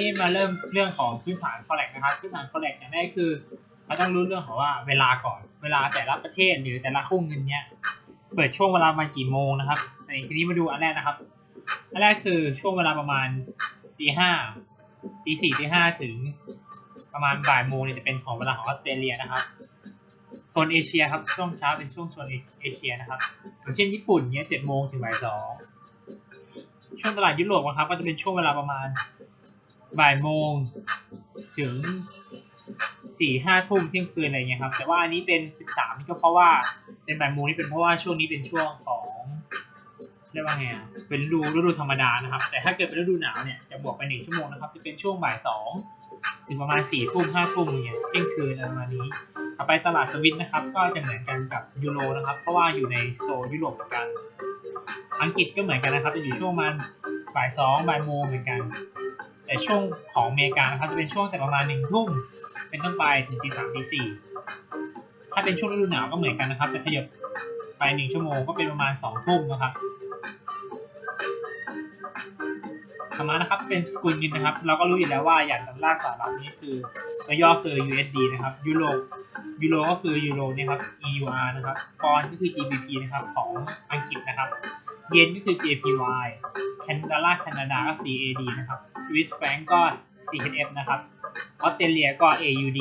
ที่มาเริ่มเรื่องของพื้นฐาน forex นะครับ พื้นฐาน forex อย่างแรกคือเราต้องรู้เรื่องของว่าเวลาก่อน เวลาแต่ละประเทศหรือแต่ละคู่เงินเนี้ยเปิดช่วงเวลามากี่โมงนะครับในทีนี้มาดูอันแรกนะครับ อันแรกคือช่วงเวลาประมาณตีห้าตีสี่ตีห้าถึงประมาณบ่ายโมงเนี่ยจะเป็นของเวลาของออสเตรเลียนะครับโซนเอเชียครับช่วงเช้าเป็นช่วงโซนเอเชียนะครับอย่างเช่นญี่ปุ่นเนี้ยเจ็ดโมงถึงบ่ายสองช่วงตลาดยุโรปนะครับก็จะเป็นช่วงเวลาประมาณ บ่ายโมงถึงสี่ห้าทุ่มเที่ยงคืนอะไรเงี้ยครับ แต่ว่าอันนี้เป็นสิบสามนี่ก็เพราะว่าเป็นบ่ายโมงนี่เป็นเพราะว่าช่วงนี้เป็นช่วงของเรียกว่าไงเป็นฤดูฤดูธรรมดานะครับ แต่ถ้าเกิดเป็นฤดูหนาวเนี่ยจะบวกไปหนึ่งชั่วโมงนะครับจะเป็นช่วงบ่ายสองถึงประมาณสี่ทุ่มห้าทุ่มเนี่ยเที่ยงคืนอะไรประมาณนี้ต่อไปตลาดสวิตนะครับ ก็จะเหมือนกันกับยูโรนะครับ เพราะว่าอยู่ในโซนยุโรปเหมือนกัน อังกฤษก็เหมือนกันนะครับจะอยู่ช่วงมาณบ่ายสองบ่ายโมงเหมือนกัน แต่ช่วงของอเมริกานะครับจะเป็นช่วงแต่ประมาณหนึ่งทุ่มเป็นต้นไปถึงตีสามตีสี่ถ้าเป็นช่วงฤดูหนาวก็เหมือนกันนะครับแต่ขยับไปหนึ่งชั่วโมงก็เป็นประมาณสองทุ่มนะครับต่อมานะครับเป็นสกุลเงินนะครับ เราก็รู้อยู่แล้วว่าอย่างดอลลาร์สหรัฐนี่คือตัวย่อคือ USD นะครับยูโรยูโรก็คือยูโรนี่ยครับ EUR นะครับปอนด์ก็คือ GBP นะครับของอังกฤษนะครับ เยนก็คือ JPY แคนาดาแคนาดาก็ CAD นะครับสวิสแฟรงก็ CHF นะครับออสเตรเลียก็ AUD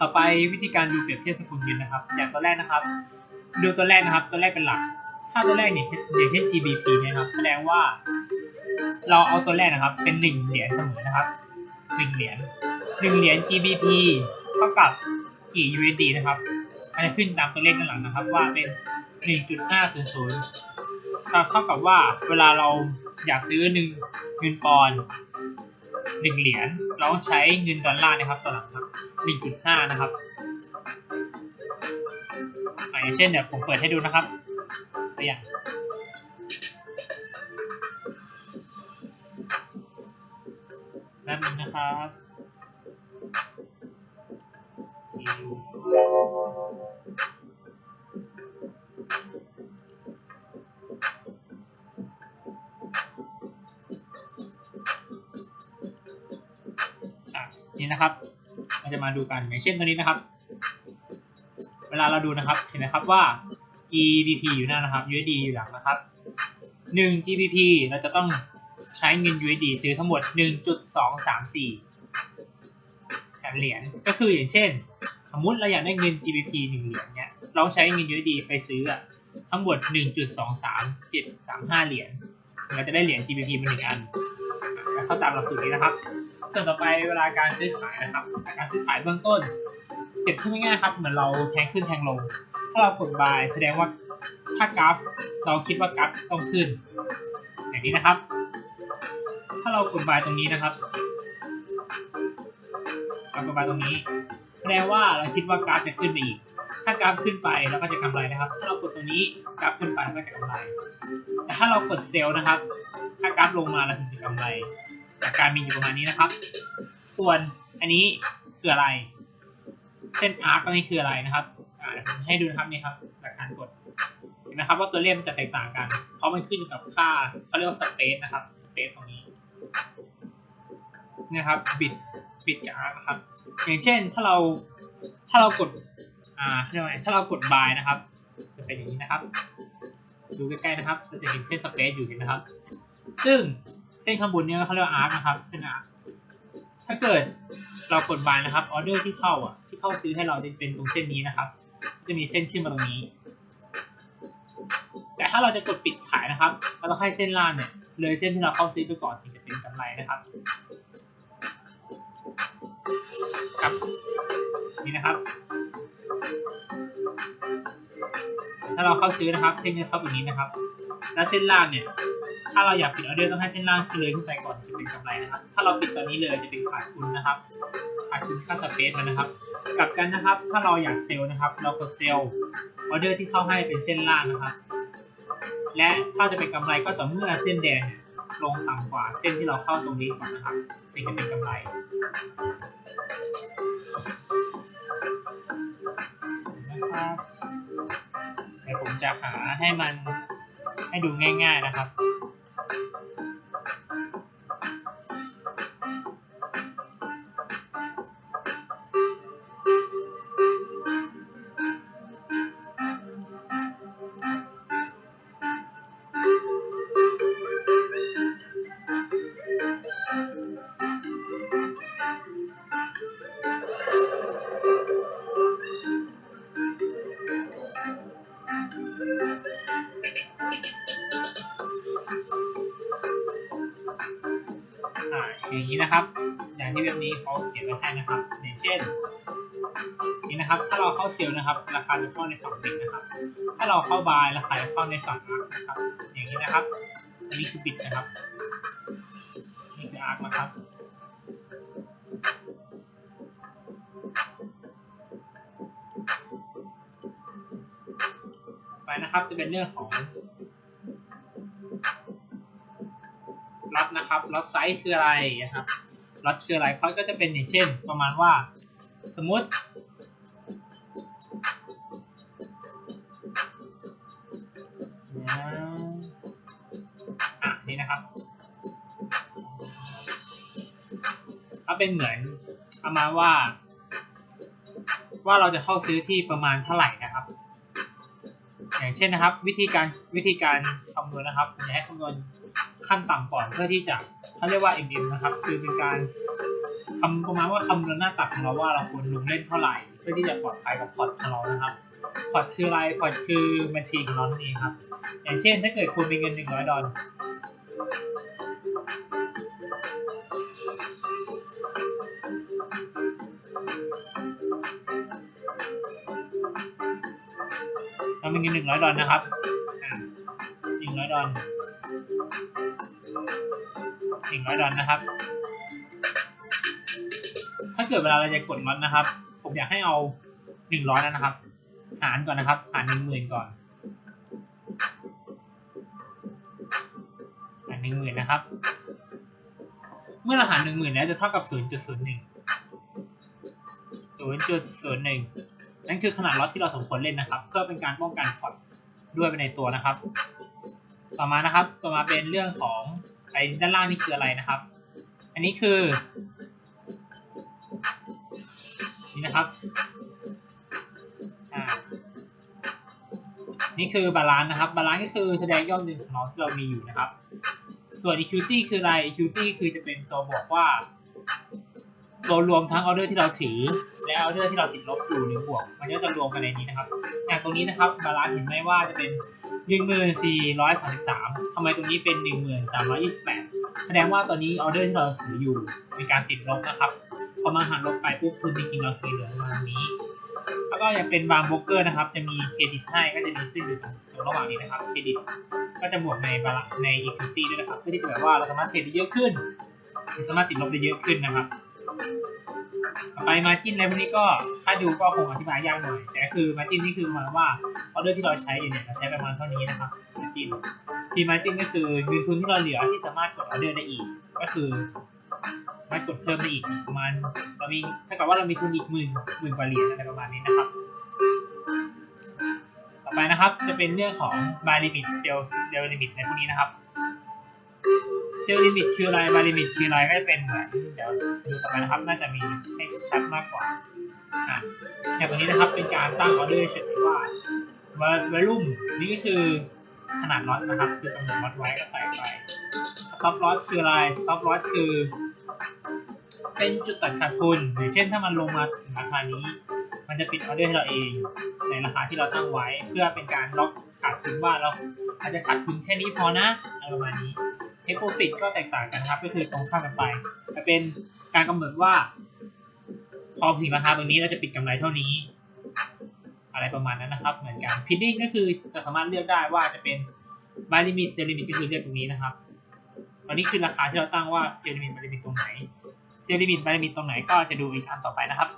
ต่อไปวิธีการดูเปรียบเทียบสกุลเงินนะครับ อย่างตัวแรกนะครับ ดูตัวแรกนะครับ ตัวแรกเป็นหลัก ถ้าตัวแรกเนี่ยอย่างเช่น GBP เนะครับ แสดงว่า เราเอาตัวแรกนะครับ เป็นหนึ่งเหรียญเสมอนะครับหนึ่งเหรียญหนึ่งเหรียญ GBP เท่ากับกี่ USD นะครับ มันจะขึ้นตามตัวเลขด้านหลังนะครับ ว่าเป็น 1.500เท่ากับว่าเวลาเราอยากซื้อหนึ่งเงินปอนด์หนึ่งเหรียญเราต้องใช้เงินดอลลาร์นะครับตัวหลังครับ 1.5 นะครับอย่างเช่นเดี๋ยวผมเปิดให้ดูนะครับตัวอย่างแป๊บนึงนะครับ นี่นะครับเราจะมาดูกันอย่างเช่นตัวนี้นะครับ เวลาเราดูนะครับเห็นไหมครับว่า GBP อยู่หน้านะครับ USD อยู่หลังนะครับ1 GBP เราจะต้องใช้เงิน USD ซื้อทั้งหมด 1.234แสนเหรียญก็คืออย่างเช่น สมมติเราอยากได้เงิน GBP 1เหรียญเนี่ยเราใช้เงิน USD ไปซื้อทั้งหมด 1.23735 เหรียญเราจะได้เหรียญ GBP มาหนึ่งอันอะเข้าตามหลักสูตรนี้นะครับ ส่วนต่อไปเวลาการซื้อขายนะครับ การซื้อขายเบื้องต้นเปรียบเทียบง่ายๆครับเหมือนเราแทงขึ้นแทงลง ถ้าเรากด buy แสดงว่าถ้ากราฟเราคิดว่ากราฟต้องขึ้น อย่างนี้นะครับ ถ้าเรากด buy ตรงนี้นะครับเรากด buy ตรงนี้ แสดงว่าเราคิดว่ากราฟจะขึ้นไปอีก ถ้ากราฟขึ้นไปเราก็จะกำไรนะครับ ถ้าเรากดตรงนี้กราฟขึ้นไปเราก็จะกำไร แต่ถ้าเรากดเซลล์นะครับ ถ้ากราฟลงมาเราถึงจะกำไร จากการมีอยู่ประมาณนี้นะครับ ส่วนอันนี้คืออะไร เส้นอาร์คตรงนี้คืออะไรนะครับให้ดูนะครับนี่ครับหลักการกดเห็นไหมครับว่าตัวเลขมันจะแตกต่างกัน เพราะมันขึ้นกับค่าเขาเรียกว่าสเปซนะครับสเปซตรงนี้นี่นะครับบิตบิตกับอาร์คนะครับอย่างเช่นถ้าเราถ้าเรากดอ่าเรียกว่าถ้าเรากด buy นะครับ จะเป็นอย่างนี้นะครับ ดูใกล้ๆนะครับเราจะเห็นเส้นสเปซอยู่เห็นไหมครับ ซึ่ง เส้นข้างบนเนี้เขาเรียกว่าอาร์คนะครับเส้นอาร์คถ้าเกิดเรากด buy นะครับออเดอร์ที่เข้าอะที่เข้าซื้อให้เราจะเป็นตรงเส้นนี้นะครับ จะมีเส้นขึ้นมาตรงนี้ แต่ถ้าเราจะกดปิดขายนะครับเราต้องให้เส้นล่างเนี่ยเลยเส้นที่เราเข้าซื้อไปก่อนถึงจะเป็นกำไรนะครับครับนี่นะครับถ้าเราเข้าซื้อนะครับ เส้นจะเข้าตรงนี้นะครับ แล้วเส้นล่างเนี่ย ถ้าเราอยากปิดออเดอร์ต้องให้เส้นล่างเลยขึ้นไปก่อนจะเป็นกำไรนะครับ ถ้าเราปิดตอนนี้เลยจะเป็นขาดทุนนะครับ ขาดทุนค่าสเปซมันนะครับ กลับกันนะครับ ถ้าเราอยากเซลล์นะครับ เรากดเซลล์ออเดอร์ที่เข้าให้เป็นเส้นล่างนะครับ และถ้าจะเป็นกำไรก็ต่อเมื่อเส้นแดงเนี่ยลงต่ำกว่าเส้นที่เราเข้าตรงนี้ก่อนนะครับถึงจะเป็นกำไรนะครับเดี๋ยวผมจะหาให้มันให้ดูง่าย ๆนะครับ นะครับ อย่างที่เว็บนี้เขาเขียนไว้ให้นะครับ อย่างเช่น นี่นะครับ ถ้าเราเข้าเซลล์นะครับ ราคาจะเข้าในฝั่งบิตนะครับ ถ้าเราเข้าบายราคาจะเข้าในฝั่งอาร์คนะครับ อย่างนี้นะครับ อันนี้คือบิตนะครับ นี่คืออาร์คนะครับไปนะครับจะเป็นเรื่องของ นะครับล็อตไซส์คืออะไรนะครับล็อตคืออะไรเขาก็จะเป็นอย่างเช่น ประมาณว่า สมมติอะนี่นะครับถ้าเป็นเหมือนประมาณว่า ว่าเราจะเข้าซื้อที่ประมาณเท่าไหร่นะครับ อย่างเช่นนะครับ วิธีการวิธีการคำนวณนะครับผมจะให้คำนวณ ขั้นต่ำก่อนเพื่อที่จะเขาเรียกว่า MM นะครับ คือเป็นการคำประมาณว่าคำนวณหน้าตักของเราว่าเราควรลงเล่นเท่าไหร่ เพื่อที่จะปลอดภัยกับพอร์ตของเรานะครับพอร์ตคืออะไรพอร์ตคือบัญชีของเรานั่นเองครับ อย่างเช่น ถ้าเกิดคุณมีเงิน 100 ดอลลเรามีเงินหนึ่งร้อยดอลลนะครับหนึ่งร้อยดอล ลาร์หนึ่งร้อยดอลนะครับ ถ้าเกิดเวลาเราจะกดล็อตนะครับ ผมอยากให้เอาหนึ่งร้อยนะครับ หารก่อนนะครับ หารหนึ่งหมื่นก่อนหารหนึ่งหมื่นนะครับ เมื่อเราหารหนึ่งหมื่นแล้วจะเท่ากับศูนย์จุดศูนย์หนึ่งศูนย์จุดศูนย์หนึ่งนั่นคือขนาดล็อตที่เราสมควรเล่นนะครับ เพื่อเป็นการป้องกันพอร์ตด้วยไปในตัวนะครับ ต่อมานะครับ ต่อมาเป็นเรื่องของ อ้ด้านล่างนี่คืออะไรนะครับ อันนี้คือ นี่นะครับอ่านี่คือบาลานซ์นะครับ บาลานซ์ก็คือแสดงยอดเงินของเราที่เรามีอยู่นะครับ ส่วน equity คืออะไร equity คือจะเป็นตัวบอกว่า ตัวรวมทั้งออเดอร์ที่เราถือ และออเดอร์ที่เราติดลบอยู่หรือบวก มันก็จะรวมกันในนี้นะครับอย่างตรงนี้นะครับบาลานซ์เห็นไหมว่าจะเป็น 1433ทำไมตรงนี้เป็น 1328 แสดงว่าตอนนี้ออเดอร์ที่เราถืออยู่มีการติดลบนะครับ พอมาหันลบไปปุ๊บคือจริงๆเราถือเหลือประมาณนี้ แล้วก็อยังเป็นบางโบรกเกอร์นะครับ จะมีเครดิตให้ก็จะมีขึ้นอยู่ตรงระหว่างนี้นะครับ เครดิตก็จะบวกในบาลานใน equity ด้วยนะครับ เพื่อที่จะแบบว่าเราสามารถเทรดได้เยอะขึ้น สามารถติดลบได้เยอะขึ้นนะครับ ต่อไปมาจิ้นอะไรพวกนี้ก็ถ้าดูก็คงอธิบายยากหน่อย แต่คือมาจิ้นนี่คือหมายว่าออเดอร์ที่เราใช้อยู่เนี่ยเราใช้ประมาณเท่านี้นะครับมาจิ้นทีมาจิ้นก็คือเงินทุนที่เราเหลือที่สามารถกดออเดอร์ได้อีก ก็คือมากดเพิ่มได้อีกประมาณเรามีถ้ากับว่าเรามีทุนอีกหมื่นหมื่นกว่าเหรียญอะไรประมาณนี้นะครับต่อไปนะครับจะเป็นเรื่องของ buy limit sell sell limit ในพวกนี้นะครับ ซลล์ลิมิตคืออะไรบาลิมิตคืออะไรก็จะเป็นเหมือนเดี๋ยวดูต่อไปนะครับน่าจะมีให้ชัดมากกว่าอะอย่างตัวนี้นะครับเป็นการตั้งออเดอร์เฉยๆว่าวอลลุ่มนี่ก็คือขนาดล็อตนะครับ คือกำหนดล็อตไว้ก็ใส่ไปสต็อปล็อตคืออะไรสต็อปล็อตคือ เป็นจุดตัดขาดทุนอย่างเช่นถ้ามันลงมาถึงราคานี้ มันจะปิดออเดอร์ให้เราเอง ในราคาที่เราตั้งไว้เพื่อเป็นการล็อกขาดทุนว่าเราอาจจะขาดทุนแค่นี้พอนะอะไรประมาณนี้ เทคโปรฟิตก็แตกต่างกันครับ ก็คือตรงข้ามกันไปจะเป็นการกำหนดว่า พอถึงราคาตรงนี้เราจะปิดกำไรเท่านี้ อะไรประมาณนั้นนะครับ เหมือนกันพิดดิ้งก็คือจะสามารถเลือกได้ว่าจะเป็น buy limit sell limit ก็คือเลือกตรงนี้นะครับตอนนี้คือราคาที่เราตั้งว่า sell limit buy limit ตรงไหน sell limit buy limit ตรงไหนก็จะดูอีกอันต่อไปนะครับ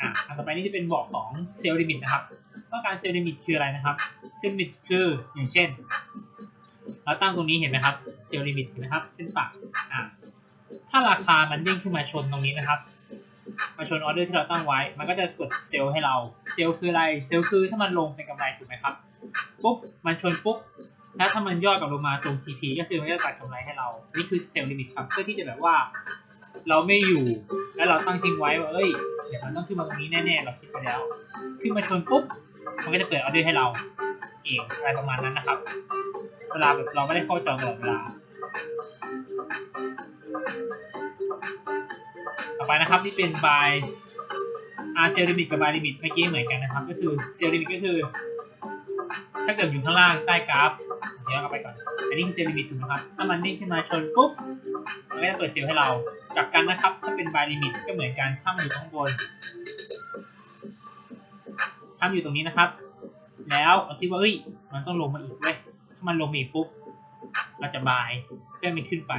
อะอันต่อไปนี่จะเป็นบอกของ sell limit นะครับต้องการ sell limit คืออะไรนะครับ sell limit คืออย่างเช่น เราตั้งตรงนี้เห็นไหมครับเซลล์ลิมิตเห็นไหมครับเส้นปักอ่าถ้าราคามันดิ่งขึ้นมาชนตรงนี้นะครับ มาชนออเดอร์ที่เราตั้งไว้ มันก็จะกดเซลล์ให้เรา เซลล์คืออะไร เซลล์คือถ้ามันลงเป็นกำไรถูกไหมครับ ปุ๊บ มันชนปุ๊บ แล้วถ้ามันย่อกลับลงมาตรง TP ก็คือมันจะตัดกำไรให้เรา นี่คือเซลล์ลิมิตครับ เพื่อที่จะแบบว่า เราไม่อยู่ แล้วเราตั้งทิ้งไว้ว่าเอ้ย เดี๋ยวมันต้องขึ้นมาตรงนี้แน่ๆ เราคิดไปแล้ว ขึ้นมาชนปุ๊บ มันก็จะเปิดออเดอร์ให้เรา เองอะไรประมาณนั้นนะครับ เวลาแบบเราไม่ได้เข้าจองตลอดเวลา ต่อไปนะครับนี่เป็น buy อาเซลลิมิตกับ buy limit เมื่อกี้เหมือนกันนะครับ ก็คือเซลลิมิตก็คือ ถ้าเกิดอยู่ข้างล่างใต้กราฟเดี๋ยวเอาไปก่อน อันนี้คือเซลลิมิตถูกไหมครับ ถ้ามันนิ่งขึ้นมาชนปุ๊บ มันก็จะเปิดเซลล์ให้เรากลับกันนะครับ ถ้าเป็น buy limit ก็เหมือนกันถ้ามันอยู่ข้างบนถ้ามันอยู่ตรงนี้นะครับ แล้วเราคิดว่าเอ้ยมันต้องลงมาอีกเว้ยถ้ามันลงมาอีกปุ๊บเราจะบายเพื่อมันขึ้นไป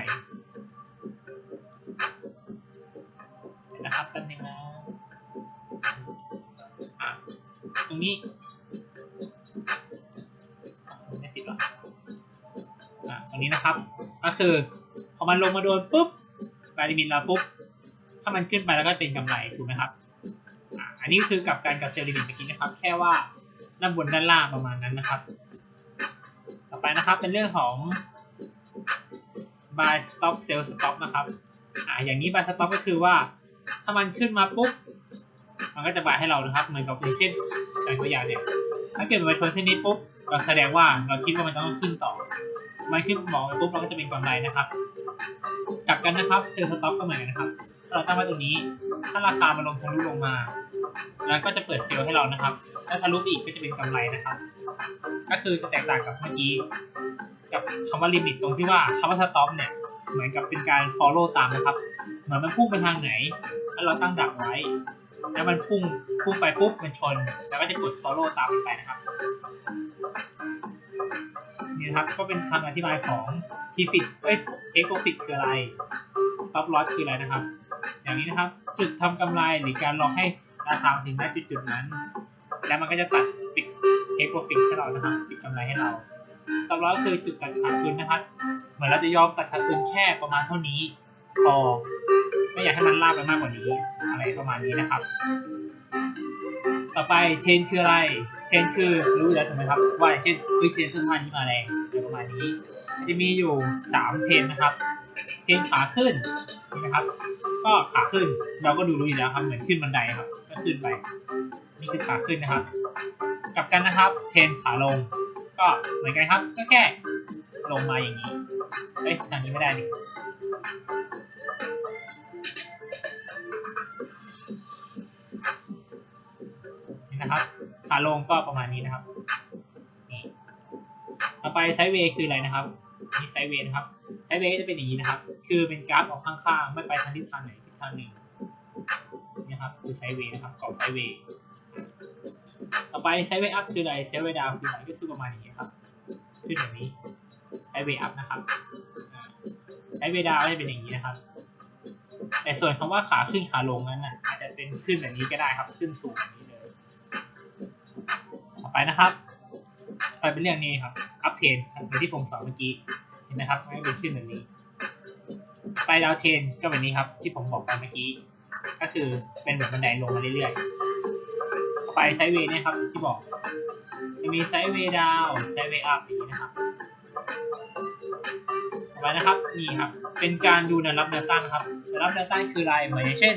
นะครับแป๊บนึงนะตรงนี้ไม่ติดหรออะตรงนี้นะครับ ก็คือพอมันลงมาโดนปุ๊บบาริมินเราปุ๊บ ถ้ามันขึ้นไปแล้วก็เป็นกำไรถูกไหมครับอะอันนี้คือกับการกับเซลล์ลิมิตเมื่อกี้นะครับ แค่ว่า ด้านบนด้านล่างประมาณนั้นนะครับ ต่อไปนะครับเป็นเรื่องของ buy stop sell stop นะครับอ่าอย่างนี้ buy stop ก็คือว่าถ้ามันขึ้นมาปุ๊บมันก็จะ buy ให้เรานะครับ เหมือนกับอย่างเช่นตัวอย่างเนี่ย ถ้าเกิดมันไปชนเส้นนี้ปุ๊บเราแสดงว่าเราคิดว่ามันต้องขึ้นต่อมันขึ้นบอกไปปุ๊บเราก็จะเป็นกำไรนะครับ กลับกันนะครับ sell stop ก็เหมือนกันนะครับ ถ้าเราตั้งไว้ตรงนี้ ถ้าราคามันลงทะลุลงมา แล้วก็จะเปิดเซลล์ให้เรานะครับ ถ้าทะลุไปอีกก็จะเป็นกำไรนะครับ ก็คือจะแตกต่างกับเมื่อกี้ กับคำว่าลิมิตตรงที่ว่าคำว่าสต็อปเนี่ยเหมือนกับเป็นการ follow ตามนะครับ เหมือนมันพุ่งไปทางไหนแล้วเราตั้งดักไว้ แล้วมันพุ่งพุ่งไปปุ๊บมันชน แล้วก็จะกด follow ตามไปนะครับ นี่นะครับ ก็เป็นคำอธิบายของ t f i t เอ้ย take profit คืออะไร stop loss คืออะไรนะครับ อย่างนี้นะครับ จุดทำกำไรหรือการรอให้ราคาถึงณจุดจุดๆนั้น แล้วมันก็จะตัดปิด take profit ให้เรานะครับปิดกำไรให้เรา stop loss คือจุดตัดขาดทุนนะครับ เหมือนเราจะยอมตัดขาดทุนแค่ประมาณเท่านี้พอไม่อยากให้มันลากไปมากกว่านี้ อะไรประมาณนี้นะครับ ต่อไปเทรนคืออะไรเทรนคือรู้อยู่แล้วถูกไหมครับ ว่าอย่างเช่นเฮ้ยเทรนเสื้อผ้านี้มาแรงอะไรประมาณนี้ จะมีอยู่สามเทรนนะครับเทรนขาขึ้นนี่นะครับ ก็ขาขึ้น เราก็ดูรู้อยู่แล้วครับเหมือนขึ้นบันไดครับ ก็ขึ้นไปนี่คือขาขึ้นนะครับ กลับกันนะครับ เทนขาลง ก็เหมือนกันครับ ก็แค่ลงมาอย่างนี้เอ้ยทางนี้ไม่ได้ดินี่นะครับขาลงก็ประมาณนี้นะครับนี่ต่อไปไซเวย์คืออะไรนะครับนี่ไซเวย์นะครับไซเวย์จะเป็นอย่างนี้นะครับ คือเป็นกราฟออกข้างๆไม่ไปทางทิศทางไหนทิศทางหนึ่งนี่ครับคือไซเวย์นะครับกรอบไซเวย์ต่อไปไซเวย์อัพคืออะไรไซเวย์ดาวคืออะไรก็คือประมาณอย่างนี้ครับขึ้นแบบนี้ไซเวย์อัพนะครับไซเวย์ดาวจะเป็นอย่างนี้นะครับ แต่ส่วนคำว่าขาขึ้นขาลงนั้นน่ะอาจจะเป็นขึ้นแบบนี้ก็ได้ครับ ขึ้นสูงแบบนี้เลยต่อไปนะครับไปเป็นเรื่องนี้ครับอัพเทนเหมือนที่ผมสอนเมื่อกี้เห็นนะครับไม่เป็นขึ้นแบบนี้ ไปดาวเทนก็แบบนี้ครับ ที่ผมบอกไปเมื่อกี้ ก็คือเป็นแบบบันไดลงมาเรื่อยๆ ไปไซด์เวย์เนี่ยครับที่บอก จะมีไซด์เวย์ดาวไซด์เวย์อัพอย่างนี้นะครับต่อไปนะครับนี่ครับเป็นการดูแนวรับแนวต้านนะครับแนวรับแนวต้านคืออะไรเหมือนอย่างเช่น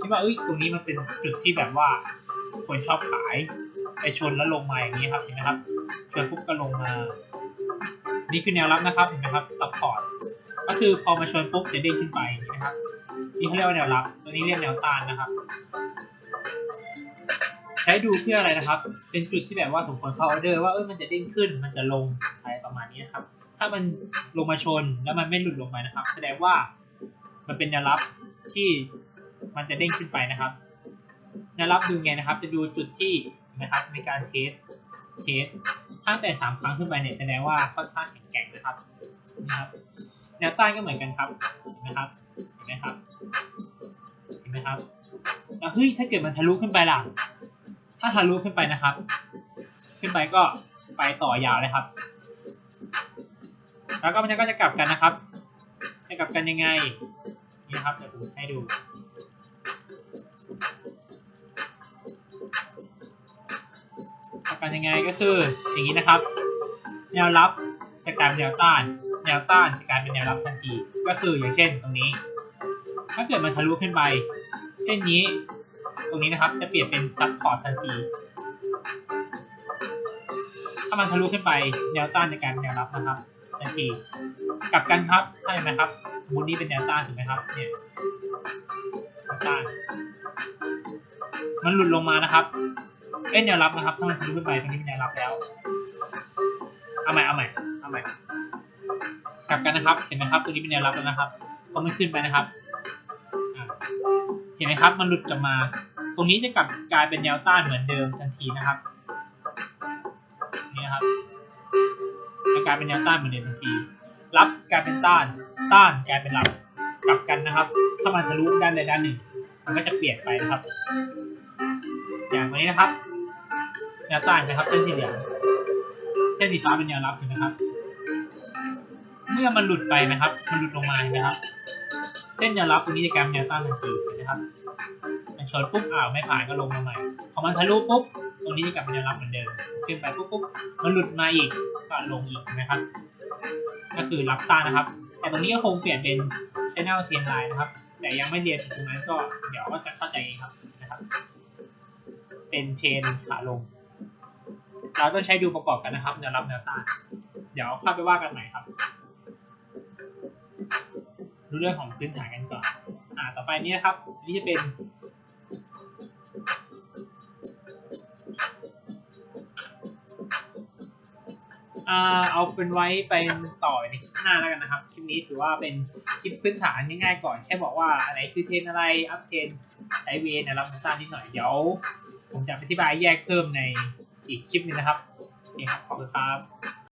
คิดว่าเอ้ยตรงนี้มันเป็นจุดที่แบบว่าคนชอบขายไปชนแล้วลงมาอย่างนี้ครับเห็นไหมครับชนปุ๊บก็ลงมา นี่คือแนวรับนะครับเห็นไหมครับซัพพอร์ต ก็คือพอมาชนปุ๊บจะเด้งขึ้นไปอย่างนี้นะครับนี่เขาเรียกว่าแนวรับ ตัวนี้เรียกแนวต้านนะครับ ใช้ดูเพื่ออะไรนะครับ เป็นจุดที่แบบว่าสมควรเข้าออเดอร์ว่าเออมันจะเด้งขึ้น มันจะลงอะไรประมาณนี้นะครับ ถ้ามันลงมาชนแล้วมันไม่หลุดลงไปนะครับ แสดงว่ามันเป็นแนวรับที่มันจะเด้งขึ้นไปนะครับแนวรับดูไงนะครับ จะดูจุดที่นะครับมีการเทสเทสถ้าแต่สามครั้งขึ้นไปเนี่ยแสดงว่าค่อนข้างแข็งแกร่งนะครับนะครับ แนวต้านก็เหมือนกันครับเห็นไหมครับเห็นไหมครับเห็นไหมครับแล้วเฮ้ยถ้าเกิดมันทะลุขึ้นไปล่ะ ถ้าทะลุขึ้นไปนะครับ ขึ้นไปก็ไปต่อยาวเลยครับ แล้วก็มันก็จะกลับกันนะครับ จะกลับกันยังไงนี่ครับเดี๋ยวผมให้ดูกลับกันยังไงก็คืออย่างนี้นะครับ แนวรับจะกลายเป็นแนวต้าน วต้านจะกลายเป็นแนวรับทันที ก็คืออย่างเช่นตรงนี้ ถ้าเกิดมันทะลุขึ้นไปเช่นนี้ ตรงนี้นะครับจะเปลี่ยนเป็นซับพอร์ตทันที ถ้ามันทะลุขึ้นไปแนวต้านจะกลายเป็นแนวรับนะครับทันที กลับกันครับใช่ไหมครับ สมมตินี่เป็นแนวต้านถูกไหมครับ เนี่ยแนวต้าน มันหลุดลงมานะครับเอ้ยแนวรับนะครับถ้ามันทะลุขึ้นไปตรงนี้เป็นแนวรับแล้ว เอาใหม่เอาใหม่เอาใหม่ กลับกันนะครับ เห็นไหมครับ ตัวนี้เป็นแนวรับแล้วนะครับพอมันขึ้นไปนะครับ เห็นไหมครับ มันหลุดกลับมา ตรงนี้จะกลับกลายเป็นแนวต้านเหมือนเดิมทันทีนะครับ นี่นะครับจะกลายเป็นแนวต้านเหมือนเดิมทันที รับกลายเป็นต้าน ต้านกลายเป็นรับ กลับกันนะครับ ถ้ามันทะลุด้านใดด้านหนึ่ง มันก็จะเปลี่ยนไปนะครับ อย่างนี้นะครับ แนวต้านนะครับ เส้นสีเหลือง เส้นสีฟ้าเป็นแนวรับเห็นไหมครับ เมื่อมันหลุดไปนะครับ มันหลุดลงมาเห็นไหมครับ เส้นแนวรับตรงนี้จะกลายเป็นแนวต้านทันทีเห็นไหมครับ มันชนปุ๊บอ้าวไม่ผ่านก็ลงมาใหม่พอมันทะลุปุ๊บตรงนี้จะกลับเป็นแนวรับเหมือนเดิมขึ้นไปปุ๊บปุ๊บมันหลุดมาอีกก็ลงอีกนะครับ ก็คือรับต้านนะครับ แต่ตรงนี้ก็คงเปลี่ยนเป็น channel เทียนไลน์นะครับ แต่ยังไม่เรียนถึงตรงนั้นก็เดี๋ยวก็จะเข้าใจเองครับนะครับ เป็นเชนขาลงเราต้องใช้ดูประกอบกันนะครับแนวรับแนวต้าน เดี๋ยวเข้าไปว่ากันใหม่ครับ เรื่องของพื้นฐานกันก่อน อ่า ต่อไปนี้นะครับนนี้จะเป็น อ่า เอาเป็นไว้ไปต่อในคลิปหน้าแล้วกันนะครับ คลิปนี้ถือว่าเป็นคลิปพื้นฐานง่ายๆก่อน แค่บอกว่าอะไรคือเทนอะไร อัพเทนไอเวนนะครับต้านนิดหน่อย เดี๋ยว ผมจะอธิบายแยกเพิ่มในอีกคลิปนึงนะครับโอเคครับ ขอบคุณครับ